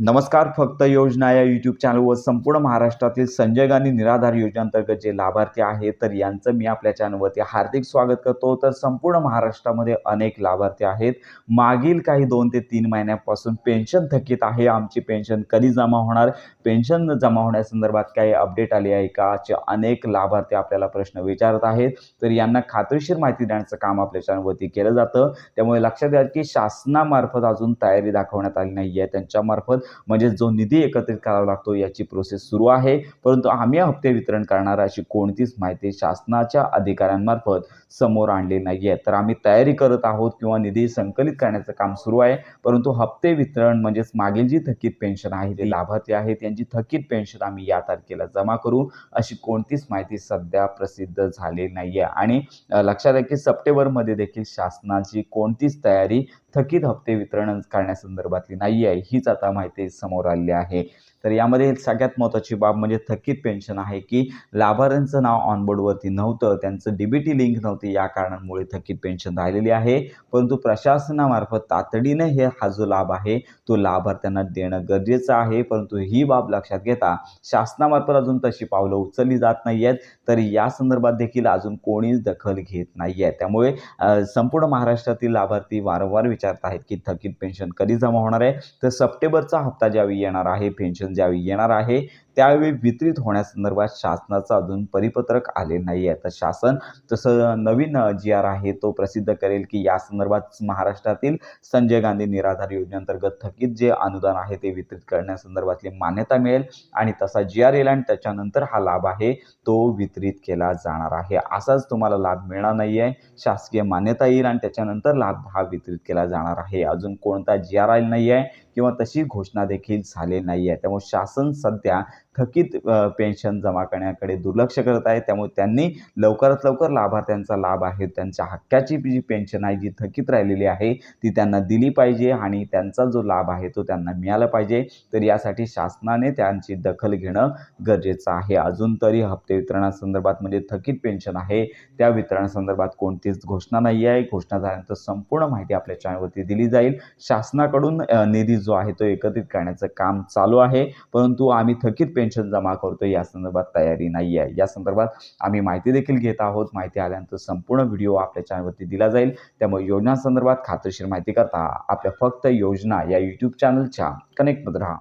नमस्कार फक्त योजना या यूट्यूब चॅनलवर संपूर्ण महाराष्ट्रातील संजय गांधी निराधार योजनेअंतर्गत जे लाभार्थी आहेत तर यांचं मी आपल्या चॅनलवरती हार्दिक स्वागत करतो. तर संपूर्ण महाराष्ट्रामध्ये अनेक लाभार्थी आहेत. मागील काही दोन ते तीन महिन्यापासून पेन्शन थकीत आहे. आमची पेन्शन कधी जमा होणार? पेन्शन जमा होण्यासंदर्भात काही अपडेट आली आहे का? असे अनेक लाभार्थी आपल्याला प्रश्न विचारत आहेत. तर यांना खात्रीशीर माहिती देण्याचं काम आपल्या चॅनलवरती केलं जातं. त्यामुळे लक्षात घ्या की शासनामार्फत अजून तयारी दाखवण्यात आली नाही आहे त्यांच्यामार्फत म्हणजे जो निधी एकत्रित करावा लागतो याची प्रोसेस सुरू आहे. परंतु आम्ही हप्ते वितरण करणार अशी कोणतीच माहिती शासनाच्या अधिकाऱ्यांमार्फत समोर आणली नाही आहे तर आम्ही तयारी करत आहोत किंवा निधी संकलित करण्याचं काम सुरू आहे. परंतु हप्ते वितरण म्हणजेच मागील जी थकीत पेन्शन आहे ते लाभार्थी आहेत यांची थकीत पेन्शन आम्ही या तारखेला जमा करू अशी कोणतीच माहिती सध्या प्रसिद्ध झाली नाही आहे आणि लक्षात आहे की सप्टेंबरमध्ये देखील शासनाची कोणतीच तयारी थकीत हप्ते वितरण करण्यासंदर्भातली नाही आहे हीच आता माहिती ते समोर आले आहे. तर यामध्ये सगळ्यात महत्त्वाची बाब म्हणजे थकीत पेन्शन आहे की लाभार्थ्यांचं नाव ऑनबोर्डवरती नव्हतं त्यांचं डीबीटी लिंक नव्हती या कारणांमुळे थकीत पेन्शन राहिलेली आहे. परंतु प्रशासनामार्फत तातडीने हे हा जो लाभ आहे तो लाभार्थ्यांना देणं गरजेचं आहे. परंतु ही बाब लक्षात घेता शासनामार्फत अजून तशी पावलं उचलली जात नाही आहेत तर या संदर्भात देखील अजून कोणीच दखल घेत नाही आहे त्यामुळे संपूर्ण महाराष्ट्रातील लाभार्थी वारंवार विचारत आहेत की थकीत पेन्शन कधी जमा होणार आहे? तर सप्टेंबरचा हप्ता ज्यावेळी येणार आहे पेन्शन ज्यावेळी येणार आहे त्यावेळी वितरित होण्यासंदर्भात शासनाचं अजून परिपत्रक आले नाही आहे तर शासन तसं नवीन जी आर आहे तो प्रसिद्ध करेल की या संदर्भात महाराष्ट्रातील संजय गांधी निराधार योजनेअंतर्गत थकीत जे अनुदान आहे ते वितरित करण्यासंदर्भातली मान्यता मिळेल आणि तसा जी आर येईल आणि त्याच्यानंतर हा लाभ आहे तो वितरित केला जाणार आहे. असाच तुम्हाला लाभ मिळणार नाही आहे शासकीय मान्यता येईल आणि त्याच्यानंतर लाभ हा वितरित केला जाणार आहे. अजून कोणता जी आर आय नाही आहे किंवा तशी घोषणा देखील झाली नाही आहे त्यामुळे शासन सध्या थकीत पेन्शन जमा करण्याकडे दुर्लक्ष करत आहे त्यामुळे त्यांनी लवकरात लवकर लाभार्थ्यांचा लाभ आहे. त्यांच्या हक्काची जी पेन्शन आहे जी थकीत राहिलेली आहे ती त्यांना दिली पाहिजे आणि त्यांचा जो लाभ आहे तो त्यांना मिळाला पाहिजे. तर यासाठी शासनाने त्यांची दखल घेणं गरजेचं आहे. अजून तरी हप्ते वितरणासंदर्भात म्हणजे थकीत पेन्शन आहे त्या वितरणासंदर्भात कोणतीच घोषणा नाही आहे. घोषणा झाल्यानंतर संपूर्ण माहिती आपल्या चॅनलवरती दिली जाईल. शासनाकडून निधी जो आहे तो एकत्रित करण्याचं काम चालू आहे. परंतु आम्ही थकीत पेन्शन जमा करतो या संदर्भात तयारी नाही आहे. या संदर्भात आम्ही माहिती देखील घेत आहोत. माहिती आल्यानंतर संपूर्ण व्हिडिओ आपल्या चॅनलवरती दिला जाईल. त्यामुळे योजनांसंदर्भात खात्रीशीर माहिती करता आपल्या फक्त योजना या यूट्यूब चॅनलच्या कनेक्टमध्ये राहा.